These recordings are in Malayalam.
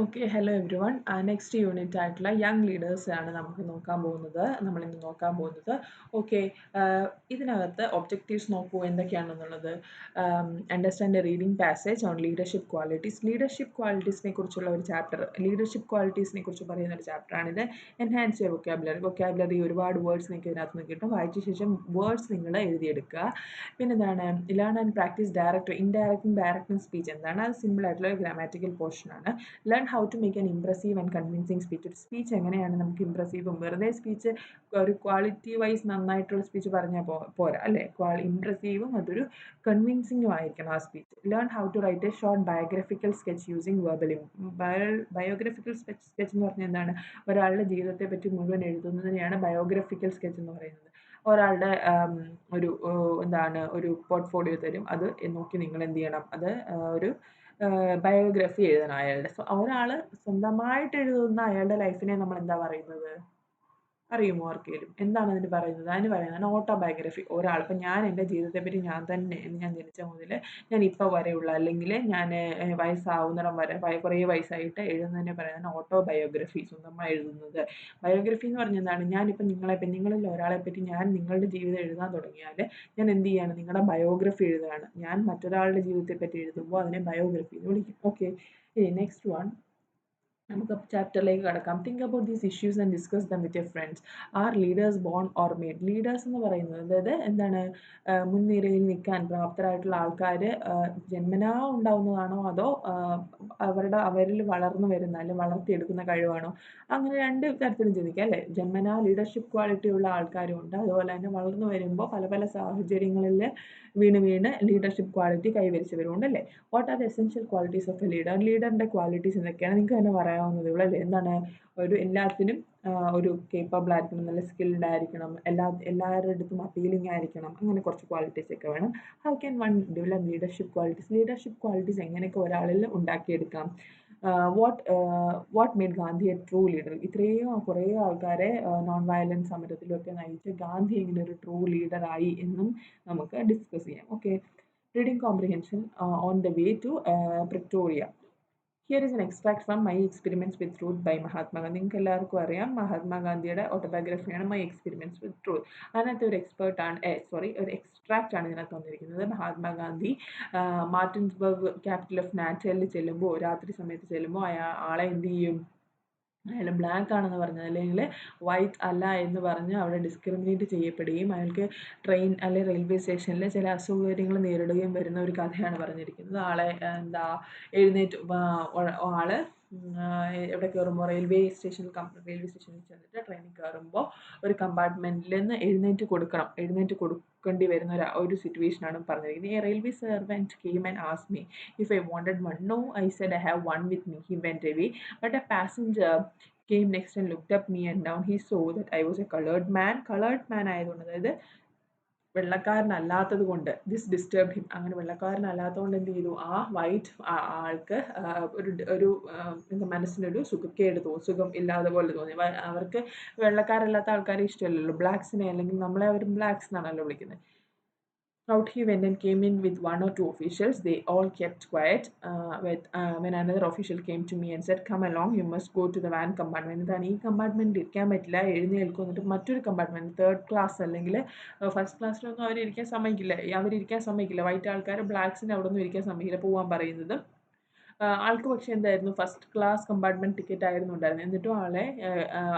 Okay hello everyone next unit ആയിട്ടുള്ള യങ് ലീഡേഴ്സാണ് നമുക്ക് നോക്കാൻ പോകുന്നത്. നമ്മൾ നമ്മളിന്ന് നോക്കാൻ പോകുന്നത്. ഓക്കെ ഇതിനകത്ത് ഒബ്ജക്റ്റീവ്സ് നോക്കൂ എന്തൊക്കെയാണെന്നുള്ളത്. Understand a reading passage on leadership qualities leadership ക്വാളിറ്റീസിനെ കുറിച്ചുള്ള ഒരു ചാപ്റ്റർ ലീഡർഷിപ്പ് ക്വാളിറ്റീസിനെ കുറിച്ച് പറയുന്ന ഒരു ചാപ്റ്ററാണിത് എൻഹാൻസ് യുവർ വൊക്കാബുലറി വൊക്കാബുലറി ഒരുപാട് വേർഡ്സ് നിങ്ങൾക്ക് ഇതിനകത്ത് നിന്ന് കിട്ടും. വായിച്ച ശേഷം വേർഡ്സ് നിങ്ങൾ എഴുതിയെടുക്കുക. പിന്നെ എന്താണ് ലേൺ ആൻഡ് പ്രാക്ടീസ് ഡയറക്റ്റ് ഇൻഡയറക്റ്റും ഡയറക്റ്റും സ്പീച്ച് എന്താണ്? അത് സിമ്പിൾ ആയിട്ടുള്ള ഒരു ഗ്രാമാറ്റിക്കൽ പോർഷനാണ് learn how to make an impressive and convincing speech ഒരു സ്പീച്ച് എങ്ങനെയാണ് നമുക്ക് ഇംപ്രസീവും വെറുതെ സ്പീച്ച് ഒരു ക്വാളിറ്റി വൈസ് നന്നായിട്ടുള്ള സ്പീച്ച് പറഞ്ഞാൽ പോരാ അല്ലേ? ക്വാളി ഇംപ്രസീവും അതൊരു കൺവിൻസിങ്ങും ആയിരിക്കണം ആ speech learn how to write a short biographical sketch using verbally bio biographical sketch എന്ന് പറഞ്ഞാൽ എന്താണ്? ഒരാളുടെ ജീവിതത്തെ പറ്റി മുഴുവൻ എഴുതുന്നതിനെയാണ് ബയോഗ്രഫിക്കൽ സ്കെച്ച് എന്ന് പറയുന്നത്. ഒരാളുടെ ഒരു എന്താണ് ഒരു പോർട്ട്ഫോളിയോ തരും. അത് നോക്കി നിങ്ങൾ എന്ത് ചെയ്യണം? അത് ഒരു ബയോഗ്രഫി എഴുതണം അയാളുടെ. ഒരാൾ സ്വന്തമായിട്ട് എഴുതുന്ന അയാളുടെ ലൈഫിനെ നമ്മൾ എന്താ പറയുന്നത്? അറിയുമോ ആർക്കെങ്കിലും എന്താണ് അതിന് പറയുന്നത്? അതിന് പറയുന്നതാണ് ഓട്ടോബയോഗ്രഫി ഒരാൾ. ഇപ്പം ഞാൻ എന്റെ ജീവിതത്തെപ്പറ്റി ഞാൻ തന്നെ ഞാൻ ജനിച്ച മുതൽ ഞാൻ ഇപ്പോൾ വരെയുള്ള അല്ലെങ്കിൽ ഞാൻ വയസ്സാവുന്നിടം വരെ കുറേ വയസ്സായിട്ട് എഴുതുന്നതിനെ പറയുന്നതാണ് ഓട്ടോബയോഗ്രഫി സ്വന്തമായി എഴുതുന്നത്. ബയോഗ്രഫി എന്ന് പറഞ്ഞാൽ എന്താണ്? ഞാനിപ്പോൾ നിങ്ങളെ നിങ്ങളിൽ ഒരാളെ പറ്റി ഞാൻ നിങ്ങളുടെ ജീവിതം എഴുതാൻ തുടങ്ങിയാൽ ഞാൻ എന്ത് ചെയ്യാണ്? നിങ്ങളുടെ ബയോഗ്രഫി എഴുതുകയാണ്. ഞാൻ മറ്റൊരാളുടെ ജീവിതത്തെ പറ്റി എഴുതുമ്പോൾ അതിനെ ബയോഗ്രഫി എന്ന് വിളിക്കും. ഓക്കെ നെക്സ്റ്റ് വൺ നമുക്ക് ചാപ്റ്ററിലേക്ക് കടക്കാം. Think about these issues and discuss them with your friends are leaders born or made leaders എന്ന് പറയുന്നത് അതായത് എന്താണ് മുൻനിരയിൽ നിൽക്കാൻ പ്രാപ്തരായിട്ടുള്ള ആൾക്കാർ ജന്മനാ ഉണ്ടാവുന്നതാണോ അതോ അവരുടെ അവരിൽ വളർന്നു വരുന്ന അല്ലെങ്കിൽ വളർത്തിയെടുക്കുന്ന കഴിവാണോ? അങ്ങനെ രണ്ട് തരത്തിലും ചിന്തിക്കാം അല്ലേ? ജന്മനാ ലീഡർഷിപ്പ് ക്വാളിറ്റി ഉള്ള ആൾക്കാരും ഉണ്ട് അതുപോലെ തന്നെ വളർന്നു വരുമ്പോൾ പല പല സാഹചര്യങ്ങളിൽ വീണ് വീണ് ലീഡർഷിപ്പ് ക്വാളിറ്റി കൈവരിച്ചവരുണ്ട് അല്ലേ? What are essential qualities of a leader ലീഡറിന്റെ qualities എന്തൊക്കെയാണ്? നിങ്ങൾക്ക് തന്നെ പറയാവുന്നതേ ഇവിടെ എന്താണ്? ഒരു എല്ലാത്തിനും ഒരു കേപ്പബിൾ ആയിരിക്കണം നല്ല സ്കിൽഡ് ആയിരിക്കണം എല്ലാ എല്ലാവരുടെ അടുത്തും അപ്പീലിംഗ് ആയിരിക്കണം അങ്ങനെ കുറച്ച് ക്വാളിറ്റീസ് ഒക്കെ വേണം. How can one develop leadership qualities leadership qualities എങ്ങനെയൊക്കെ ഒരാളിൽ ഉണ്ടാക്കിയെടുക്കാം? What what made Gandhi a true leader ഇത്രയും കുറേ ആൾക്കാരെ നോൺ വയലൻസ് സമരത്തിലൊക്കെ നയിച്ച് ഗാന്ധി എങ്ങനെ ഒരു ട്രൂ ലീഡറായി എന്നും നമുക്ക് ഡിസ്കസ് ചെയ്യാം. Okay reading comprehension on the way to Pretoria here is an extract from my experiments with truth by Mahatma Gandhi നിങ്ങൾക്ക് എല്ലാവർക്കും അറിയാം. മഹാത്മാഗാന്ധിയുടെ ഓട്ടോബയോഗ്രഫിയാണ് മൈ എക്സ്പെരിമെന്റ്സ് വിത്ത് ട്രൂത്ത് അതിനകത്ത് ഒരു എക്സ്പേർട്ടാണ് സോറി ഒരു എക്സ്ട്രാക്റ്റ് ആണ് ഇതിനകത്ത് വന്നിരിക്കുന്നത്. മഹാത്മാഗാന്ധി മാർട്ടിൻസ്ബർഗ് ക്യാപിറ്റൽ ഓഫ് നാറ്റലിൽ ചെല്ലുമ്പോൾ രാത്രി സമയത്ത് ചെല്ലുമ്പോൾ അയാൾ ആളെ എന്ത് ചെയ്യും? അയാൾ ബ്ലാക്ക് ആണെന്ന് പറഞ്ഞ് അല്ലെങ്കിൽ വൈറ്റ് അല്ല എന്ന് പറഞ്ഞ് അവിടെ ഡിസ്ക്രിമിനേറ്റ് ചെയ്യപ്പെടുകയും അയാൾക്ക് ട്രെയിൻ അല്ലെങ്കിൽ റെയിൽവേ സ്റ്റേഷനിൽ ചില അസൗകര്യങ്ങൾ നേരിടുകയും വരുന്ന ഒരു കഥയാണ് പറഞ്ഞിരിക്കുന്നത്. ആളെ എന്താ എഴുന്നേറ്റ് ആൾ എവിടെ കയറുമ്പോൾ റെയിൽവേ സ്റ്റേഷനിൽ റെയിൽവേ സ്റ്റേഷനിൽ ചെന്നിട്ട് ട്രെയിനിൽ കയറുമ്പോൾ ഒരു കമ്പാർട്ട്മെന്റിൽ നിന്ന് എഴുന്നേറ്റ് കൊടുക്കണം. എഴുന്നേറ്റ് കൊടുക്കേണ്ടി വരുന്ന ഒരു ഒരു സിറ്റുവേഷനാണ് പറഞ്ഞിരിക്കുന്നത്. ഈ railway servant came and as me if I wanted one no I said I have one with me he went away but a passenger came next and looked up me and down he saw that I was a coloured man coloured man ആയതുകൊണ്ട് അതായത് വെള്ളക്കാരനല്ലാത്തത് കൊണ്ട് ദിസ് ഡിസ്റ്റർബ് ഹിം അങ്ങനെ വെള്ളക്കാരനല്ലാത്തത് കൊണ്ട് എന്ത് ചെയ്തു? ആ വൈറ്റ് ആൾക്ക് ഒരു ഒരു എന്താ മനസ്സിനൊരു സുഖക്കേട് തോന്നി. സുഖം ഇല്ലാതെ പോലെ തോന്നി. അവർക്ക് വെള്ളക്കാരല്ലാത്ത ആൾക്കാരെ ഇഷ്ടമല്ലല്ലോ. ബ്ലാക്സിനെ അല്ലെങ്കിൽ നമ്മളെ അവർ ബ്ലാക്സ് എന്നാണല്ലോ വിളിക്കുന്നത്. Out he went and came in with one or two officials. They all kept quiet. Uh, with, uh, when another official came to me and said, "Come along, you must go to the van compartment." ഇതാണ് ഈ കമ്പാർട്ട്മെന്റ് ഇരിക്കാൻ പറ്റില്ല എഴുന്നേൽക്കും എന്നിട്ട് മറ്റൊരു കമ്പാർട്ട്മെന്റ് തേർഡ് ക്ലാസ് അല്ലെങ്കിൽ ഫസ്റ്റ് ക്ലാസ്സിലൊന്നും അവരിരിക്കാൻ സമ്മതിക്കില്ല അവരിരിക്കാൻ സമ്മതിക്കില്ല വൈറ്റ് ആൾക്കാർ ബ്ലാക്സിന് അവിടെ ഒന്നും ഇരിക്കാൻ സമ്മതിക്കില്ല പോകാൻ പറയുന്നത് ആൾക്ക് പക്ഷേ എന്തായിരുന്നു ഫസ്റ്റ് ക്ലാസ് കമ്പാർട്ട്മെന്റ് ടിക്കറ്റ് ആയിരുന്നു ഉണ്ടായിരുന്നത് എന്നിട്ടും ആളെ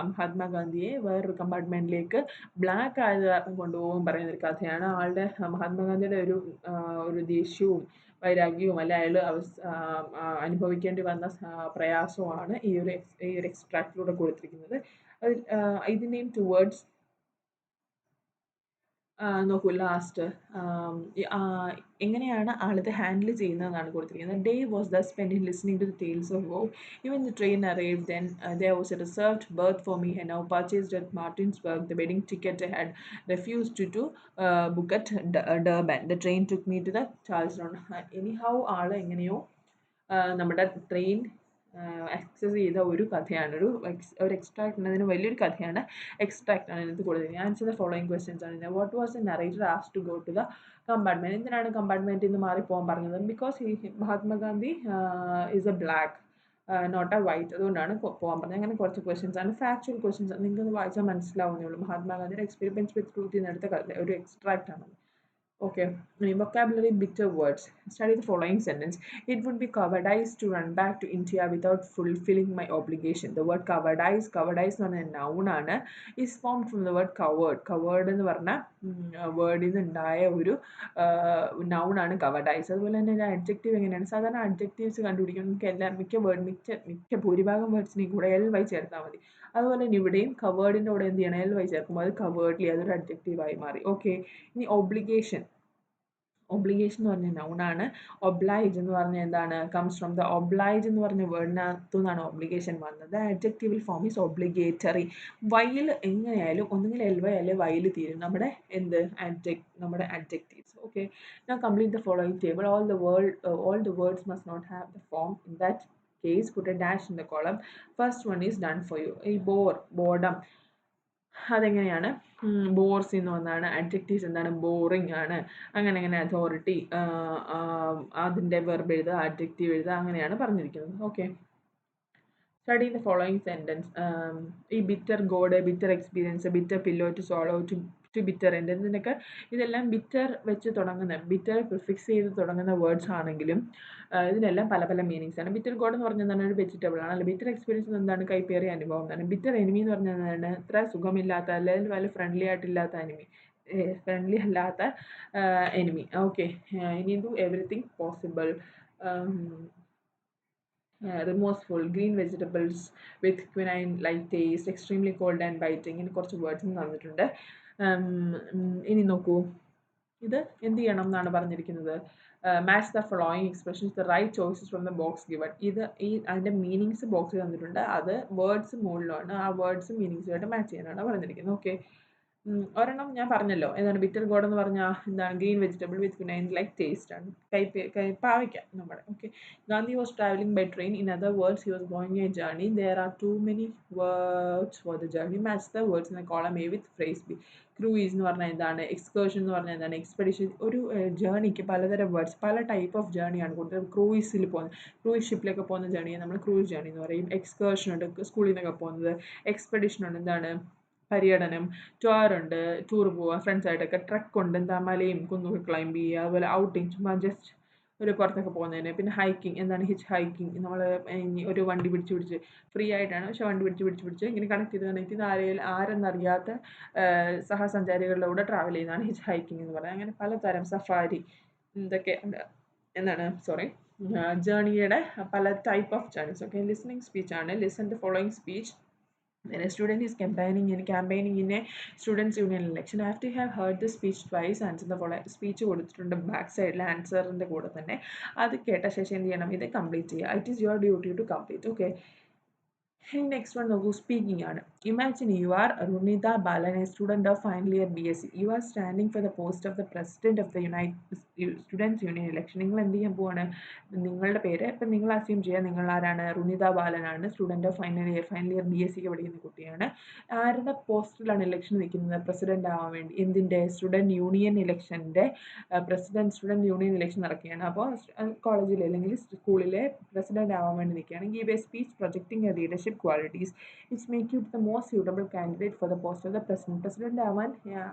മഹാത്മാഗാന്ധിയെ വേറൊരു കമ്പാർട്ട്മെന്റിലേക്ക് ബ്ലാക്ക് ആയത് കാരണം കൊണ്ടുപോകാൻ പറയുന്ന ഒരു കഥയാണ്. ആളുടെ മഹാത്മാഗാന്ധിയുടെ ഒരു ഒരു ദേഷ്യവും വൈരാഗ്യവും അല്ലെ അയാൾ അനുഭവിക്കേണ്ടി വന്ന പ്രയാസവുമാണ് ഈ ഒരു ഈ ഒരു എക്സ്ട്രാക്റ്റിലൂടെ കൊടുത്തിരിക്കുന്നത്. അതിൽ ഇതിനെയും ടുവേർഡ്സ് നോക്കൂ ലാസ്റ്റ് എങ്ങനെയാണ് ആളിത് ഹാൻഡിൽ ചെയ്യുന്നതെന്നാണ് കൊടുത്തിരിക്കുന്നത്. Day was the spend in listening to the tales of woe even the train arrive then the was a reserved berth for me he now purchased at Maritzburg the wedding ticket had refuse to to book at Durban the train took me to the Charlestown anyhow all എങ്ങനെയോ നമ്മുടെ ട്രെയിൻ ആക്സസ് ചെയ്ത ഒരു കഥയാണ്. ഒരു ഒരു എക്സ്ട്രാക്ട് ഉണ്ടതിന് വലിയൊരു കഥയാണ് എക്സ്ട്രാക്ട് ആണ് ഇതിനകത്ത് കൊടുത്തിരിക്കുന്നത് ആൻസർ ദ ഫോളോയിങ് ക്വസ്റ്റ്യൻസ് ആണ്. What was a narrator as to go to the compartment എന്തിനാണ് കമ്പാർട്ട്മെന്റിൽ നിന്ന് മാറിപ്പോകാൻ പറഞ്ഞത്? Because Mahatma Gandhi is a black not a white അതുകൊണ്ടാണ് പോകാൻ പറഞ്ഞത്. അങ്ങനെ കുറച്ച് ക്വസ്റ്റ്യൻസ് ആണ്. ഫാക്ച്വൽ ക്വസ്റ്റ്യൻസ് നിങ്ങൾക്ക് വായിച്ചാൽ മനസ്സിലാവുന്നേ ഉള്ളൂ. മഹാത്മാഗാന്ധിയുടെ എക്സ്പീരിയൻസ് വിത്ത് ട്രൂത്ത് എന്നെടുത്ത ഒരു എക്സ്ട്രാക്റ്റ് ആണ്. Okay, vocabulary bitter words. Study the following sentence. It would be cowardice to run back to India without fulfilling my obligation. The word cowardice, cowardice എന്ന് പറഞ്ഞ noun ആണ് is formed from the word coward. Coward എന്ന് പറഞ്ഞ വേർഡിൽ നിന്ന് ഉണ്ടായ ഒരു noun ആണ് cowardice. അതുപോലെ തന്നെ ഒരു adjective എങ്ങനെയാണ് സാധാരണ adjectives കണ്ടുപിടിക്കാൻ നമുക്ക് എല്ലാ മിക്ക വേർഡ് മിക്ക മിക്ക ഭൂരിഭാഗം വേർഡ്സിനെയും കൂടെ എൽ വൈ ചേർത്താൽ മതി അതുപോലെ തന്നെ ഇവിടെയും കവേർഡിന്റെ കൂടെ എന്ത് ചെയ്യണം എൽ വൈ ചേർക്കുമ്പോൾ അത് കവേർഡ്ലി അതൊരു adjective ആയി മാറി ഓക്കെ ഇനി ഒബ്ലിഗേഷൻ ഒബ്ലിഗേഷൻ എന്ന് പറഞ്ഞ നൗണാണ് ഒബ്ലൈജ് എന്ന് പറഞ്ഞ എന്താണ്? കംസ് ഫ്രം ദ ഒബ്ലൈജ് എന്ന് പറഞ്ഞ വേർഡിനകത്തു നിന്നാണ് ഒബ്ലിഗേഷൻ വന്നത്. Adjectival form is obligatory while എങ്ങനെയായാലും ഒന്നുകിൽ എൽ വൈ അല്ലെ വൈൽ തീരും. നമ്മുടെ എന്ത്? അഡ്ജക് നമ്മുടെ അഡ്ജക്റ്റീവ്സ് ഓക്കെ ഞാൻ complete the following table all the world all the words must not have the form in that case put dash in the column first one is done for you ഈ ബോർ ബോർഡം അതെങ്ങനെയാണ്? ബോർസ് എന്ന് വന്നാണ് അഡ്ജക്റ്റീവ്സ് എന്താണ്? ബോറിംഗ് ആണ്. അങ്ങനെ അങ്ങനെ അതോറിറ്റി അതിന്റെ വെർബ് എഴുതുക അഡ്ജക്റ്റീവ് എഴുതുക അങ്ങനെയാണ് പറഞ്ഞിരിക്കുന്നത്. Okay study the following sentence ഈ bitter gourd bitter experience bitter pillow to swallow to to bitter എന്റെ ഇതിനൊക്കെ ഇതെല്ലാം ബിറ്റർ വെച്ച് തുടങ്ങുന്ന ബിറ്റർ പ്രിഫിക്സ് ചെയ്ത് തുടങ്ങുന്ന വേർഡ്സ് ആണെങ്കിലും ഇതിനെല്ലാം പല പല മീനിങ്സ് ആണ്. ബിറ്റർ ഗോഡ് എന്ന് പറഞ്ഞാൽ തന്നെ ഒരു വെജിറ്റബിൾ ആണ്. അല്ലെങ്കിൽ ബിറ്റർ എക്സ്പീരിയൻസ് എന്താണ്? കൈപ്പേറിയ അനുഭവം എന്നാണ്. ബിറ്റർ എനിമി എന്ന് പറഞ്ഞാൽ എന്താണ്? ഇത്ര സുഖമില്ലാത്ത അല്ലെങ്കിൽ വല്ല ഫ്രണ്ട്ലി ആയിട്ടില്ലാത്ത എനിമി ഫ്രണ്ട്ലി അല്ലാത്ത എനിമി ഓക്കെ ഇനി do everything possible remorseful green vegetables with quinine like taste extremely cold and biting ഇങ്ങനെ കുറച്ച് വേർഡ്സ് തന്നിട്ടുണ്ട്. ഇനി നോക്കൂ. ഇത് എന്ത് ചെയ്യണം എന്നാണ് പറഞ്ഞിരിക്കുന്നത്. Match the following expressions the right choices from the box given ഇത് ഈ അതിന്റെ മീനിങ്സ് ബോക്സിൽ തന്നിട്ടുണ്ട്. അത് വേർഡ്സ് മുകളിലാണ് ആ വേർഡ്സും മീനിങ്സുമായിട്ട് മാച്ച് ചെയ്യാനാണ് പറഞ്ഞിരിക്കുന്നത്. ഓക്കെ ഒരെണ്ണം ഞാൻ പറഞ്ഞല്ലോ. എന്താണ് ബിറ്റർ ഗോഡ് എന്ന് പറഞ്ഞാൽ എന്താണ് green vegetable with nine like taste ആണ്. കൈ പാവയ്ക്ക നമ്മുടെ okay Gandhi was travelling by train in other words he was going a journey there are too many words for the journey match the words എന്ന column A with phrase B cruise എന്ന് പറഞ്ഞാൽ എന്താണ്? എക്സ്കേർഷൻ എന്ന് പറഞ്ഞാൽ എന്താണ്? എക്സ്പെഡിഷൻ ഒരു ജേർണിക്ക് പലതരം വേർഡ്സ് പല ടൈപ്പ് ഓഫ് ജേർണിയാണ് കൂടുതൽ ക്രൂയിസിൽ പോകുന്നത്. ക്രൂയിസ് ഷിപ്പിലൊക്കെ പോകുന്ന ജേർണിയെ നമ്മൾ ക്രൂയിസ് ജേർണി എന്ന് പറയും. എക്സ്കേർഷൻ ഉണ്ട് സ്കൂളിൽ നിന്നൊക്കെ പോകുന്നത്. എക്സ്പെഡിഷൻ ഉണ്ട് എന്താണ്? പര്യടനം ടൂർ ഉണ്ട് ടൂർ പോവുക ഫ്രണ്ട്സായിട്ടൊക്കെ ട്രക്ക് ഉണ്ട് എന്താ മലയും കുന്നൊക്കെ ക്ലൈംബ് ചെയ്യുക അതുപോലെ ഔട്ടിങ് ചുമ്മാ ജസ്റ്റ് ഒരു പുറത്തൊക്കെ പോകുന്നതിന് പിന്നെ ഹൈക്കിംഗ് എന്താണ് ഹിച്ച് ഹൈക്കിംഗ് നമ്മൾ ഒരു വണ്ടി പിടിച്ച് പിടിച്ച് ഫ്രീ ആയിട്ടാണ് പക്ഷെ വണ്ടി പിടിച്ച് പിടിച്ച് പിടിച്ച് ഇങ്ങനെ കണക്ട് ചെയ്ത് കണക്ട് ചെയ്ത് ആരെയും ആരെന്നറിയാത്ത സഹസഞ്ചാരികളിലൂടെ ട്രാവൽ ചെയ്യുന്നതാണ് ഹിച്ച് ഹൈക്കിംഗ് എന്ന് പറയുന്നത്. അങ്ങനെ പലതരം സഫാരി ഇതൊക്കെ എന്താണ്? സോറി ജേണിയുടെ പല type of journeys okay listening speech ആണ്. Listen to following speech when a student is campaigning in campaigning in a students union election after you have heard the speech twice answer the following speech കൊടുത്തിട്ടുണ്ട് ബാക്ക് സൈഡിൽ ആൻസറിന്റെ കൂടെ തന്നെ അത് കേട്ട ശേഷം എന്ത് ചെയ്യണം ഇത് കംപ്ലീറ്റ് ചെയ്യുക it is your duty to complete okay next one നോക്കൂ സ്പീക്കിംഗ് ആണ് imagine you are Runita Balan a student of final year BSc. You are you are standing for the post of the president of the Union election. നിങ്ങൾ എന്ത് ചെയ്യാൻ പോവാണ്? നിങ്ങളുടെ പേര് ഇപ്പം നിങ്ങൾ അസ്യൂം ചെയ്യുക. നിങ്ങൾ ആരാണ്? റുനിത ബാലനാണ് student of final year final year B S സിക്ക് പഠിക്കുന്ന കുട്ടിയാണ്. ആരുടെ പോസ്റ്റിലാണ് ഇലക്ഷൻ നിൽക്കുന്നത്? പ്രസിഡന്റ് ആവാൻ വേണ്ടി. എന്തിന്റെ? സ്റ്റുഡന്റ് യൂണിയൻ ഇലക്ഷന്റെ പ്രസിഡന്റ് സ്റ്റുഡന്റ് യൂണിയൻ ഇലക്ഷൻ നടക്കുകയാണ്. അപ്പോൾ കോളേജിൽ അല്ലെങ്കിൽ സ്കൂളിലെ പ്രസിഡന്റ് ആവാൻ വേണ്ടി നിൽക്കുകയാണ്. Give a speech projecting a leadership qualities it's make you the most suitable candidate for the post of the president president ആവാൻ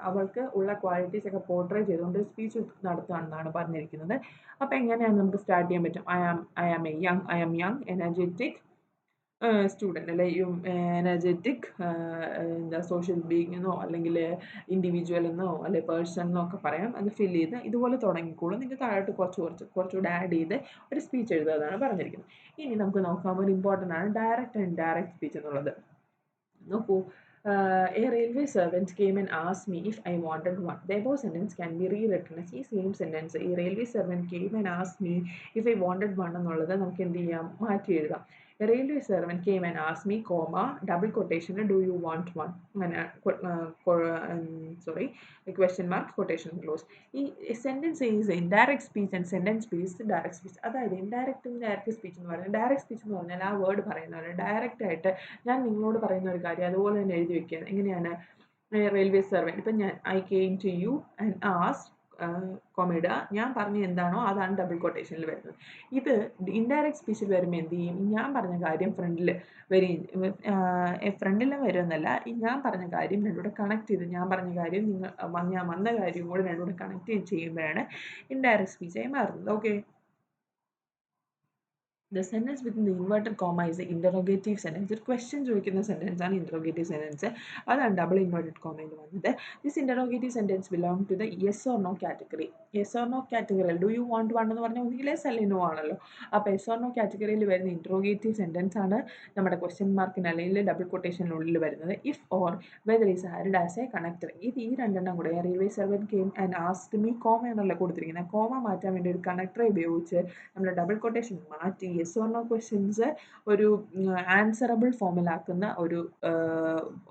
അവൾക്ക് ഉള്ള ക്വാളിറ്റീസ് ഒക്കെ പോർട്രേ ചെയ്തുകൊണ്ട് സ്പീച്ച് നടത്തുകയാണെന്നാണ് പറഞ്ഞിരിക്കുന്നത്. അപ്പോൾ എങ്ങനെയാണ് നമുക്ക് സ്റ്റാർട്ട് ചെയ്യാൻ പറ്റും? I am I am a young I am young energetic student അല്ലെ എനർജറ്റിക് എന്താ സോഷ്യൽ ബീങ് എന്നോ അല്ലെങ്കിൽ ഇൻഡിവിജ്വൽ എന്നോ അല്ലെ പേഴ്സൺ എന്നോ ഒക്കെ പറയാം. അത് ഫിൽ ചെയ്ത് ഇതുപോലെ തുടങ്ങിക്കോളും. നിങ്ങൾക്ക് താഴോട്ട് കുറച്ച് കുറച്ച് കുറച്ചുകൂടെ ആഡ് ചെയ്ത് ഒരു സ്പീച്ച് എഴുതാതാണ് പറഞ്ഞിരിക്കുന്നത്. ഇനി നമുക്ക് നോക്കാം. ഒരു ഇമ്പോർട്ടന്റ് ആണ്. ഡയറക്റ്റ് ആൻഡ് ഇൻഡയറക്റ്റ് സ്പീച്ച് എന്നുള്ളത്. നോക്കൂ a railway servant came and as me if I wanted one though sentence can be rewritten ഈ സെയിം സെന്റൻസ് ഈ railway servant came and as me if I wanted one എന്നുള്ളത് നമുക്ക് എന്ത് ചെയ്യാം? മാറ്റി എഴുതാം. A railway servant came and asked me, comma, double quotation, do you want one? അങ്ങനെ sorry question mark quotation close ഈ sentence is indirect speech and sentence speech direct speech അതായത് ഇൻഡയറക്റ്റ് ഡയറക്റ്റ് സ്പീച്ച് എന്ന് പറയുന്നത്. ഡയറക്റ്റ് സ്പീച്ച് എന്ന് പറഞ്ഞാൽ ആ വേർഡ് പറയുന്നവർ ഡയറക്റ്റ് ആയിട്ട് ഞാൻ നിങ്ങളോട് പറയുന്ന ഒരു കാര്യം അതുപോലെ തന്നെ എഴുതി വെക്കുകയാണ്. എങ്ങനെയാണ്? റെയിൽവേ സെർവന്റ് ഇപ്പം ഞാൻ I came to you and asked comma ഇടുക ഞാൻ പറഞ്ഞ എന്താണോ അതാണ് ഡബിൾ കൊട്ടേഷനിൽ വരുന്നത്. ഇത് ഇൻഡയറക്റ്റ് സ്പീച്ചിൽ വരുമ്പോൾ എന്ത് ചെയ്യും? ഞാൻ പറഞ്ഞ കാര്യം ഫ്രണ്ടിൽ വരും ഫ്രണ്ടിൽ വരുമെന്നല്ല ഞാൻ പറഞ്ഞ കാര്യം രണ്ടുകൂടെ കണക്ട് ചെയ്ത് ഞാൻ പറഞ്ഞ കാര്യം നിങ്ങൾ ഞാൻ വന്ന കാര്യം കൂടെ രണ്ടുകൂടെ കണക്ട് ചെയ്യുമ്പോഴാണ് ഇൻഡയറക്റ്റ് സ്പീച്ചായി മാറുന്നത്. Okay the sentence within the inverted comma is a interrogative sentence ഒരു ക്വസ്റ്റ്യൻ ചോദിക്കുന്ന സെന്റൻസ് ആണ് ഇന്ററോഗേറ്റീവ് സെന്റൻസ് അതാണ് ഡബിൾ ഇൻവേർട്ടഡ് കോമയിൽ വന്നത് this interrogative sentence belong to the yes or no category yes or no കാറ്റഗറിയിൽ ഡു യു വാണ്ട് വൺ എന്ന് പറഞ്ഞാൽ ഒന്നുകിൽ എസ് അല്ലെങ്കിൽ നോ ആണല്ലോ അപ്പോൾ എസ് ഓർ നോ കാറ്റഗറിയിൽ വരുന്ന ഇന്ററോഗേറ്റീവ് സെന്റൻസ് ആണ് നമ്മുടെ ക്വസ്റ്റ്യൻ മാർക്കിന് അല്ലെങ്കിൽ ഡബിൾ കൊട്ടേഷനുള്ളിൽ വരുന്നത്. If or whether is ഹാരിഡ് as a connector ഇത് ഈ രണ്ടെണ്ണം കൂടെ railway servant came and asked me comma എന്നല്ല കൊടുത്തിരിക്കുന്നത് കോമ മാറ്റാൻ വേണ്ടി ഒരു കണക്ടറെ ഉപയോഗിച്ച് നമ്മുടെ ഡബിൾ കൊട്ടേഷൻ മാറ്റി യെസ് ഓർ നോ ക്വസ്റ്റ്യൻസ് ഒരു ആൻസറബിൾ ഫോമിലാക്കുന്ന ഒരു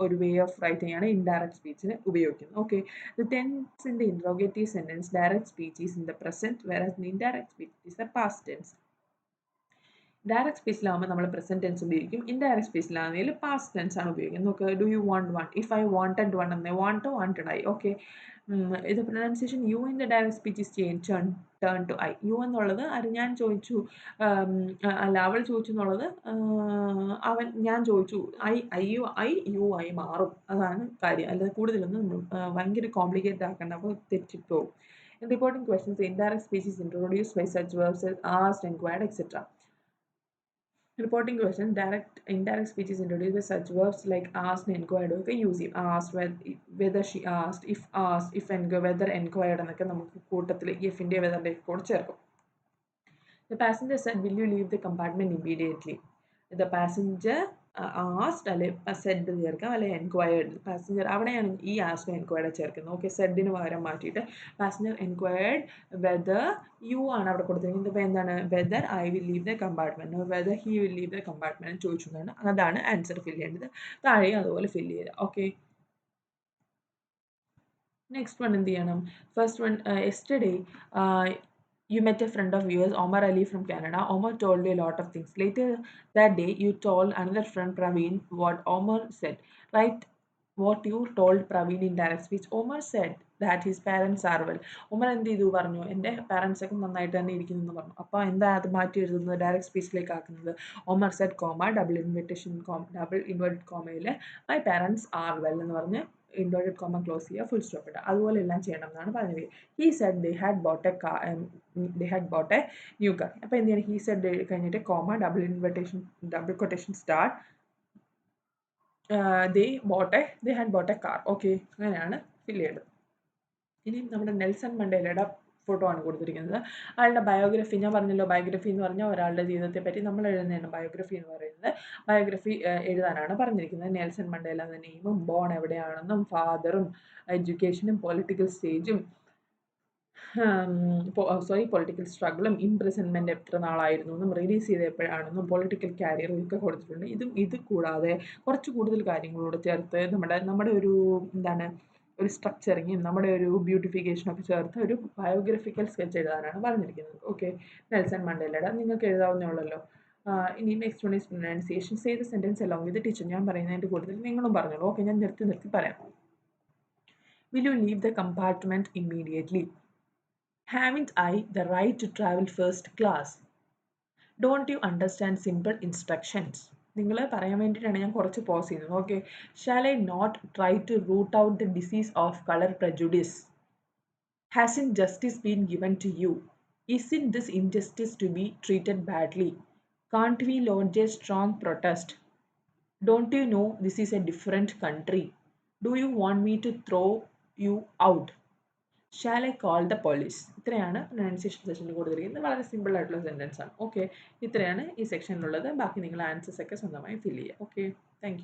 ഒരു വേ ഓഫ് റൈറ്റിംഗ് ആണ് ഇൻഡയറക്റ്റ് സ്പീച്ചിന് ഉപയോഗിക്കുന്നത്. Okay the tense in the interrogative sentence direct speech is in the present വേറെ indirect speech is the past tense direct സ്പേസിലാകുമ്പോൾ നമ്മൾ പ്രസന്റ് ടെൻസ് ഉപയോഗിക്കും. ഇൻഡയറക്റ്റ് സ്പീച്ചിലാണെങ്കിൽ പാസ്റ്റ് ടെൻസ് ആണ് ഉപയോഗിക്കുന്നത്. നോക്ക് do you want one if I wanted one എന്ന് വാണ്ട് വാണ്ടഡ് ഐ ഓക്കെ ഇത് pronunciation you in the direct speech is change turn turn to I you എന്നുള്ളത് അത് ഞാൻ ചോദിച്ചു അല്ല അവൾ ചോദിച്ചു എന്നുള്ളത് അവൻ ഞാൻ ചോദിച്ചു I I you I you ആയി മാറും. അതാണ് കാര്യം. അല്ലാതെ കൂടുതലൊന്നും ഭയങ്കര കോംപ്ലിക്കേറ്റഡ് ആക്കേണ്ട. അപ്പോൾ തെറ്റിപ്പോവും. Reporting questions indirect speech is introduce by such verbs asked enquired etcetera Reporting questions, direct, indirect speech is introduced with such verbs like asked, enquired ഒക്കെ യൂസ് ചെയ്യും asked, whether she asked, if asked, if whether enquired എന്നൊക്കെ നമുക്ക് കൂട്ടത്തിൽ ifന്റെ വെതറിന്റെ കൂടെ ചേർക്കും The passenger said, will you leave the compartment immediately? The passenger asked അല്ലെ സെഡ് ചേർക്കാം. അല്ലെ? എൻക്വയർഡ് പാസഞ്ചർ അവിടെയാണ് ഈ ആസ്ഡ് എൻക്വയർഡ് ചേർക്കുന്നത്. ഓക്കെ സെഡിന് പകരം മാറ്റിയിട്ട് പാസഞ്ചർ എൻക്വയർഡ് വെദർ യു ആണ് അവിടെ കൊടുത്തിരിക്കുന്നത്. ഇപ്പോൾ എന്താണ്? Whether I will leave the compartment whether he will leave the compartment ചോദിച്ചുകൊണ്ടാണ് അതാണ് ആൻസർ ഫില്ല് ചെയ്യേണ്ടത്. താഴെയും അതുപോലെ ഫില്ല് ചെയ്യുക ഓക്കെ നെക്സ്റ്റ് വൺ എന്ത് ചെയ്യണം? First one yesterday you met a friend of yours, Omar Ali from Canada. Omar told you a lot of things. Later that day, you told another friend, Praveen, what Omar said. Write what you told Praveen in direct speech. Omar said that his parents are well. Omar ചെയ്തു പറഞ്ഞു എന്റെ പാരൻസ് ഒക്കെ നന്നായിട്ട് തന്നെ ഇരിക്കുന്നു എന്ന് പറഞ്ഞു അപ്പോൾ എന്താ അത് മാറ്റി എഴുതുന്നത് ഡയറക്റ്റ് സ്പീച്ചിലേക്ക് ആക്കുന്നത് Omar said comma double invitation comma double inverted കോമയിൽ my parents are well എന്ന് പറഞ്ഞ് ഇൻവേർട്ടഡ് കോമ ക്ലോസ് ചെയ്യുക ഫുൾ സ്റ്റോപ്പ് ഇടുക. അതുപോലെ എല്ലാം ചെയ്യണം എന്നാണ് പറഞ്ഞത്. He said they had bought a car they had bought a new car അപ്പോൾ എന്ത് ചെയ്യണം? ഹീ സെഡ് കഴിഞ്ഞിട്ട് comma double inverted double quotation start they bought a they had bought a car okay അങ്ങനെയാണ് ഫില്ല് ചെയ്തത് ഇനി നമ്മുടെ നെൽസൺ മണ്ടേലയുടെ ഫോട്ടോ ആണ് കൊടുത്തിരിക്കുന്നത്. അയാളുടെ ബയോഗ്രഫി ഞാൻ പറഞ്ഞല്ലോ ബയോഗ്രഫി എന്ന് പറഞ്ഞാൽ ഒരാളുടെ ജീവിതത്തെ പറ്റി നമ്മൾ എഴുതുന്നതാണ് ബയോഗ്രഫി എന്ന് പറയുന്നത്. ബയോഗ്രഫി എഴുതാനാണ് പറഞ്ഞിരിക്കുന്നത്. നെൽസൺ മണ്ടേല എന്ന നെയിമും ബോൺ എവിടെയാണെന്നും ഫാദറും എഡ്യൂക്കേഷനും പൊളിറ്റിക്കൽ സ്റ്റേജും സോറി പൊളിറ്റിക്കൽ സ്ട്രഗിളും ഇംപ്രിസൺമെന്റ് എത്ര നാളായിരുന്നു എന്നും റിലീസ് ചെയ്ത് എപ്പോഴാണെന്നും പൊളിറ്റിക്കൽ കാരിയറും ഒക്കെ കൊടുത്തിട്ടുണ്ട്. ഇതും ഇത് കൂടാതെ കുറച്ച് കൂടുതൽ കാര്യങ്ങളോട് ചേർത്ത് നമ്മുടെ നമ്മുടെ ഒരു എന്താണ് ഒരു സ്ട്രക്ചറിങ്ങും നമ്മുടെ ഒരു ബ്യൂട്ടിഫിക്കേഷനൊക്കെ ചേർത്ത് ഒരു ബയോഗ്രഫിക്കൽ സ്കെച്ച് എഴുതാനാണ് പറഞ്ഞിരിക്കുന്നത്. ഓക്കെ നെൽസൺ മണ്ടേലയുടെ നിങ്ങൾക്ക് എഴുതാവുന്നേ ഉള്ളല്ലോ ഇനി next one is pronunciation say the sentence along with teacher ഞാൻ പറയുന്നതിന്റെ കൂടുതൽ നിങ്ങളും പറഞ്ഞോളൂ. ഓക്കെ ഞാൻ നിർത്തി നിർത്തി പറയാം. Will you leave the compartment immediately having I the right to travel first class don't you understand simple instructions നിങ്ങൾ പറയാൻ വേണ്ടിയിട്ടാണ് ഞാൻ കുറച്ച് പോസ് ചെയ്യുന്നത് okay shall I not try to root out the disease of colour prejudice has injustice been given to you is in this injustice to be treated badly can't we launch a strong protest don't you know this is a different country do you want me to throw you out shall I call the police ഇത്രയാണ് പ്രൊനൗൺസിയേഷൻ സെക്ഷനിൽ കൊടുത്തിരിക്കുന്നത്. വളരെ സിമ്പിൾ ആയിട്ടുള്ള സെന്റൻസ് ആണ്. ഓക്കെ ഇത്രയാണ് ഈ സെക്ഷനിലുള്ളത് ബാക്കി നിങ്ങൾ ആൻസേഴ്സ് ഒക്കെ സ്വന്തമായി ഫില്ല് ചെയ്യുക. Okay thank